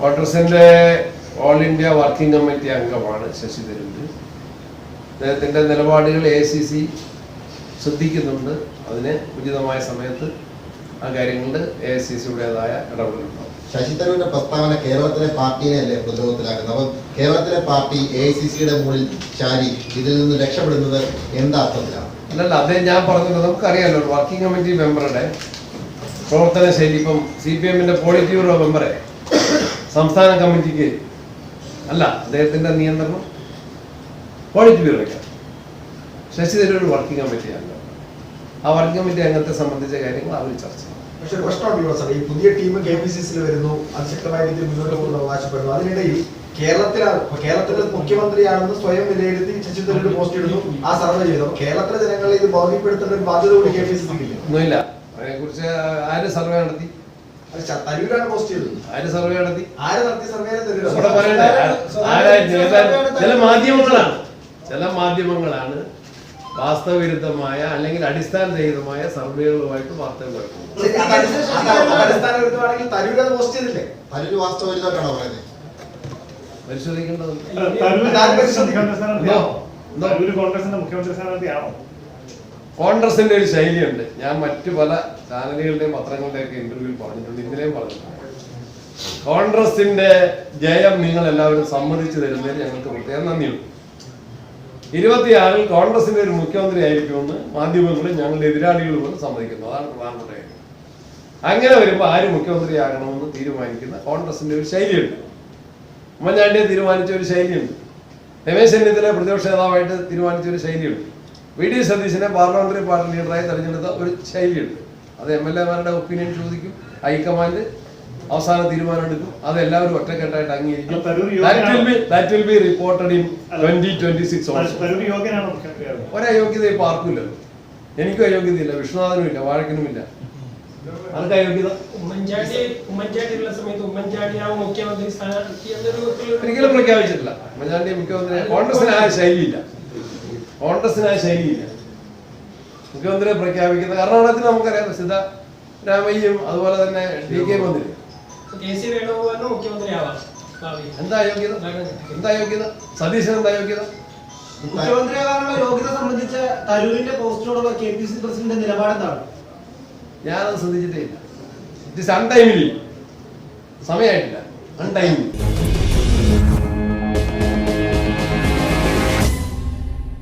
കോൺഗ്രസിന്റെ all India working committee അംഗമാണ് ശശി തരൂർ അദ്ദേഹത്തിന്റെ നിലപാടുകൾ എ സി സി ശ്രദ്ധിക്കുന്നുണ്ട്. അതിന് ഉചിതമായ സമയത്ത് ആ കാര്യങ്ങളിൽ എ സി സിയുടേതായ ഇടപെടലുണ്ടാവും ശശി തരൂരിന്റെ പ്രസ്താവന കേരളത്തിലെ പാർട്ടിയെയല്ലേ പ്രതിരോധത്തിലാക്കുന്നത്? അപ്പം കേരളത്തിലെ പാർട്ടി എ ഐ സി സിയുടെ മുകളിൽ ചാരി ഇതിൽ നിന്ന് രക്ഷപ്പെടുന്നത് എന്താ അർത്ഥത്തിലാണ്? അല്ലല്ല അദ്ദേഹം ഞാൻ പറഞ്ഞത് നമുക്കറിയാലോ വർക്കിംഗ് കമ്മിറ്റി മെമ്പറുടെ പ്രവർത്തന ശൈലി. ഇപ്പം സി പി എമ്മിന്റെ പോളിറ്റ് ബ്യൂറോ മെമ്പറെ സംസ്ഥാന കമ്മിറ്റിക്ക് അല്ല അദ്ദേഹത്തിന്റെ നിയന്ത്രണം പോളിറ്റ് ബ്യൂറോയ്ക്ക് ശശി തരൂർ വർക്കിംഗ് കമ്മിറ്റി അംഗം ആ വർക്കിംഗ് കമ്മിറ്റി അംഗത്തെ സംബന്ധിച്ച കാര്യങ്ങൾ അവർ ചർച്ച ചെയ്യും. പക്ഷേ പ്രശ്നമുണ്ടല്ലോ സാർ ഈ പുതിയ ടീം കെ പി സി സിയിൽ വരുന്നു അത് ശക്തമായ രീതിയിൽ മുന്നോട്ട് പോകുന്ന അവകാശപ്പെടുന്നു. അതിനിടയിൽ കേരളത്തിലാണ് കേരളത്തിലെ മുഖ്യമന്ത്രിയാണെന്ന് സ്വയം വിലയിരുത്തി ശശി തരൂർ പോസ്റ്റ് ഇടുന്നു ആ സർവേ ചെയ്തു. കേരളത്തിലെ ജനങ്ങളെ ഇത് ബോധ്യപ്പെടുത്തേണ്ട ഒരു ബാധ്യത കൂടി കെ പി സി സിക്ക് ഇല്ല? അതിനെക്കുറിച്ച് ആര് സർവേ നടത്തി? തരൂരാണ് പോസ്റ്റ് ചെയ്തത്. ആര് സർവേ നടത്തി? ആര് നടത്തിയ ചില മാധ്യമങ്ങളാണ്. ചില മാധ്യമങ്ങളാണ് വാസ്തവവിരുദ്ധമായ അല്ലെങ്കിൽ അടിസ്ഥാനരഹിതമായ സർവേകളുമായിട്ട് വാർത്തകൾ അടിസ്ഥാനമാണെങ്കിൽ തരൂർ അത് പോസ്റ്റ് ചെയ്തില്ലേ? പറയുന്നത്? പരിശോധിക്കേണ്ടതുണ്ട്. തരൂര് കോൺഗ്രസിന്റെ മുഖ്യമന്ത്രി സ്ഥാനാർത്ഥിയാണോ? കോൺഗ്രസിന്റെ ഒരു ശൈലിയുണ്ട്. ഞാൻ മറ്റു പല ചാനലുകളുടെയും പത്രങ്ങളുടെയൊക്കെ ഇന്റർവ്യൂ ഇന്റർവ്യൂവിൽ പറഞ്ഞിട്ടുണ്ട്. ഇന്നലെയും പറഞ്ഞിട്ടുണ്ട്. കോൺഗ്രസിന്റെ ജയം നിങ്ങൾ എല്ലാവരും സമ്മതിച്ചു തരുന്നതിന് ഞങ്ങൾക്ക് പ്രത്യേകം നന്ദിയുണ്ട്. ഇരുപത്തിയാറിൽ കോൺഗ്രസിന്റെ ഒരു മുഖ്യമന്ത്രി ആയിരിക്കുമെന്ന് മാധ്യമങ്ങളും ഞങ്ങളുടെ എതിരാളികളും കൊണ്ട് സമ്മതിക്കുന്നു. അതാണ് പ്രധാനപ്പെട്ട കാര്യം. അങ്ങനെ വരുമ്പോൾ ആര് മുഖ്യമന്ത്രിയാകണമെന്ന് തീരുമാനിക്കുന്ന കോൺഗ്രസിന്റെ ഒരു ശൈലിയുണ്ട്. ഉമ്മൻചാണ്ടിയെ തീരുമാനിച്ച ഒരു ശൈലിയുണ്ട്. രമേശ് ചെന്നിത്തല പ്രതിപക്ഷ നേതാവായിട്ട് തീരുമാനിച്ച ഒരു ശൈലിയുണ്ട്. വി ഡി സതീശനെ പാർലമെന്ററി പാർട്ടി ലീഡറായി തെരഞ്ഞെടുത്ത ഒരു ശൈലിയുണ്ട്. അത് എം എൽ എമാരുടെ ഒപ്പീനിയൻ ചോദിക്കും ഹൈക്കമാൻഡ് അവസാന തീരുമാനം എടുക്കും. അത് എല്ലാവരും ഒറ്റക്കെട്ടായിട്ട് അംഗീകരിക്കും. ഒരേ in 2026 also. തരൂര് യോഗ്യനാണോ മുഖ്യമന്ത്രിയാകുന്നത് ഒരയോഗ്യത ഇപ്പൊ ആർക്കുമില്ലല്ലോ എനിക്കും അയോഗ്യതയില്ല വിഷ്ണുനാഥനും ഇല്ല വാഴക്കിനും ഇല്ല ആർക്കാ ഉമ്മൻചാണ്ടി സമയത്ത് മുഖ്യമന്ത്രി സ്ഥാനാർത്ഥി ഒരിക്കലും പ്രഖ്യാപിച്ചിട്ടില്ല. ഉമ്മൻചാണ്ടി മുഖ്യമന്ത്രി കോൺഗ്രസിന് ആ ശൈലിയില്ല. കോൺഗ്രസിന് ആ ശൈലിയില്ല. മുഖ്യമന്ത്രിയെ പ്രഖ്യാപിക്കുന്ന കർണാടകത്തിൽ നമുക്കറിയാം സിദ്ധരാമയ്യയും അതുപോലെ തന്നെ ഡി കെ മന്ത്രി. എന്താ യോഗ്യത എന്താ യോഗ്യത സതീശൻ എന്താ യോഗ്യത മുഖ്യമന്ത്രിയാകാനുള്ള യോഗ്യത സംബന്ധിച്ച തരൂരിന്റെ പോസ്റ്റിനോടുള്ള കെ പി സി പ്രസിഡന്റ് നിലപാട് എന്താണ്? ഞാനത് ശ്രദ്ധിച്ചിട്ടേ ഇല്ല. It is അൺടൈമിലി സമയമായിട്ടില്ല അൺടൈമിലി